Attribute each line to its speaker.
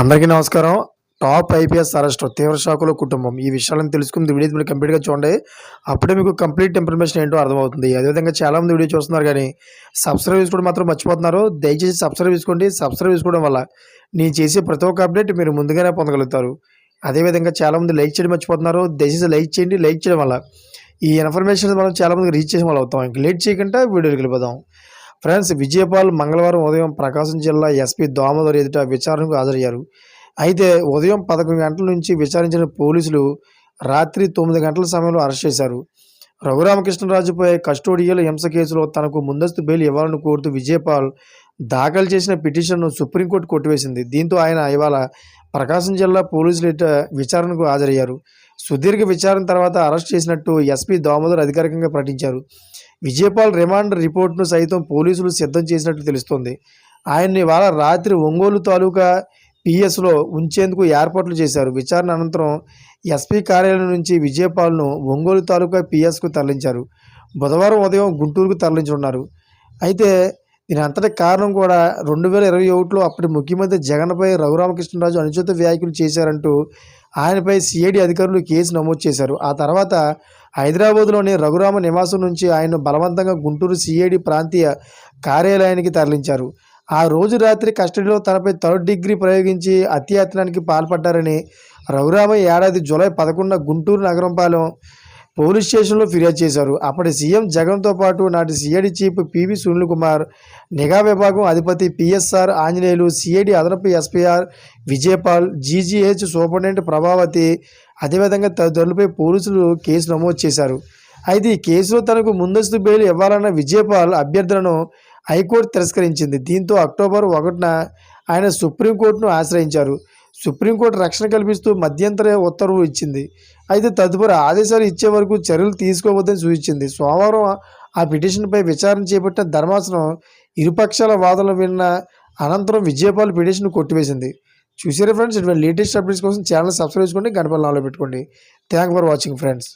Speaker 1: అందరికీ నమస్కారం. Top IPS arrest తీవ్ర షాకులో కుటుంబం. ఈ విషయాలను తెలుసుకుంది వీడియో మీరు కంప్లీట్గా చూడండి. అప్పుడే మీకు కంప్లీట్ ఇన్ఫర్మేషన్ ఏంటో అర్థమవుతుంది. అదేవిధంగా చాలామంది వీడియో చూస్తున్నారు కానీ సబ్స్క్రైబ్ చేసుకోవడం మాత్రం మర్చిపోతున్నారు. దయచేసి సబ్స్క్రైబ్ చేసుకోండి. సబ్స్క్రైబ్ చేసుకోవడం వల్ల నేను చేసే ప్రతి ఒక్క అప్డేట్ మీరు ముందుగానే పొందగలుగుతారు. అదేవిధంగా చాలామంది లైక్ చేయడం మర్చిపోతున్నారు. దయచేసి లైక్ చేయండి. లైక్ చేయడం వల్ల ఈ ఇన్ఫర్మేషన్ మనం చాలామందికి రీచ్ చేసిన వాళ్ళు అవుతాం. ఇంక లేట్ చేయకుండా వీడియోకి వెళ్ళిపోదాం. ఫ్రెండ్స్ విజయపాల్ మంగళవారం ఉదయం ప్రకాశం జిల్లా ఎస్పీ దోమదర్ ఎదుట విచారణకు హాజరయ్యారు. అయితే ఉదయం పదకొండు గంటల నుంచి విచారించిన పోలీసులు రాత్రి తొమ్మిది గంటల సమయంలో అరెస్ట్ చేశారు. రఘురామకృష్ణరాజుపై కస్టోడియల్ హింస కేసులో తనకు ముందస్తు బెయిల్ ఇవ్వాలని కోరుతూ విజయపాల్ దాఖలు చేసిన పిటిషన్ను సుప్రీంకోర్టు కొట్టివేసింది. దీంతో ఆయన ఇవాళ ప్రకాశం జిల్లా పోలీసులు విచారణకు హాజరయ్యారు. సుదీర్ఘ విచారణ తర్వాత అరెస్ట్ చేసినట్టు ఎస్పీ దామోదర్ అధికారికంగా ప్రకటించారు. విజయపాల్ రిమాండ్ రిపోర్ట్ను సైతం పోలీసులు సిద్ధం చేసినట్లు తెలుస్తోంది. ఆయన్ని ఇవాళ రాత్రి ఒంగోలు తాలూకా పిఎస్లో ఉంచేందుకు ఏర్పాట్లు చేశారు. విచారణ అనంతరం ఎస్పీ కార్యాలయం నుంచి విజయపాల్ను ఒంగోలు తాలూకా పిఎస్కు తరలించారు. బుధవారం ఉదయం గుంటూరుకు తరలించనున్నారు. అయితే దీని అంతటి కారణం కూడా రెండు వేల ఇరవై ఒకటిలో అప్పటి ముఖ్యమంత్రి జగన్పై రఘురామకృష్ణరాజు అనుచిత వ్యాఖ్యలు చేశారంటూ ఆయనపై సిఐడి అధికారులు కేసు నమోదు చేశారు. ఆ తర్వాత హైదరాబాద్లోని రఘురామ నివాసం నుంచి ఆయన బలవంతంగా గుంటూరు సిఐడి ప్రాంతీయ కార్యాలయానికి తరలించారు. ఆ రోజు రాత్రి కస్టడీలో తనపై థర్డ్ డిగ్రీ ప్రయోగించి అత్యాయత్నానికి పాల్పడ్డారని రఘురామ ఏడాది జూలై పదకొండున గుంటూరు నగరంపాలెం పోలీస్ స్టేషన్లో ఫిర్యాదు చేశారు. అప్పటి సీఎం జగన్తో పాటు నాటి CID chief PV Sunil Kumar నిఘా విభాగం అధిపతి పిఎస్ఆర్ ఆంజనేయులు సిఐడి అదనపు SPR Vijaypal GGH superintendent Prabhavathi అదేవిధంగా తదితరులపై పోలీసులు కేసు నమోదు చేశారు. అయితే ఈ కేసులో తనకు ముందస్తు బెయిల్ ఇవ్వాలన్న విజయపాల్ అభ్యర్థులను హైకోర్టు తిరస్కరించింది. దీంతో అక్టోబర్ ఒకటిన ఆయన సుప్రీంకోర్టును ఆశ్రయించారు. సుప్రీంకోర్టు రక్షణ కల్పిస్తూ మధ్యంతర ఉత్తర్వు ఇచ్చింది. అయితే తదుపరి ఆదేశాలు ఇచ్చే వరకు చర్యలు తీసుకోవద్దని సూచించింది. సోమవారం ఆ పిటిషన్పై విచారణ చేపట్టిన ధర్మాసనం ఇరుపక్షాల వాదనలు విన్న అనంతరం విజయపాల్ పిటిషన్ కొట్టివేసింది. చూసారా ఫ్రెండ్స్? ఇటువంటి లేటెస్ట్ అప్డేట్స్ కోసం ఛానల్ సబ్స్క్రైబ్ చేసుకోండి గణపల్లి పెట్టుకోండి. Thank for watching friends.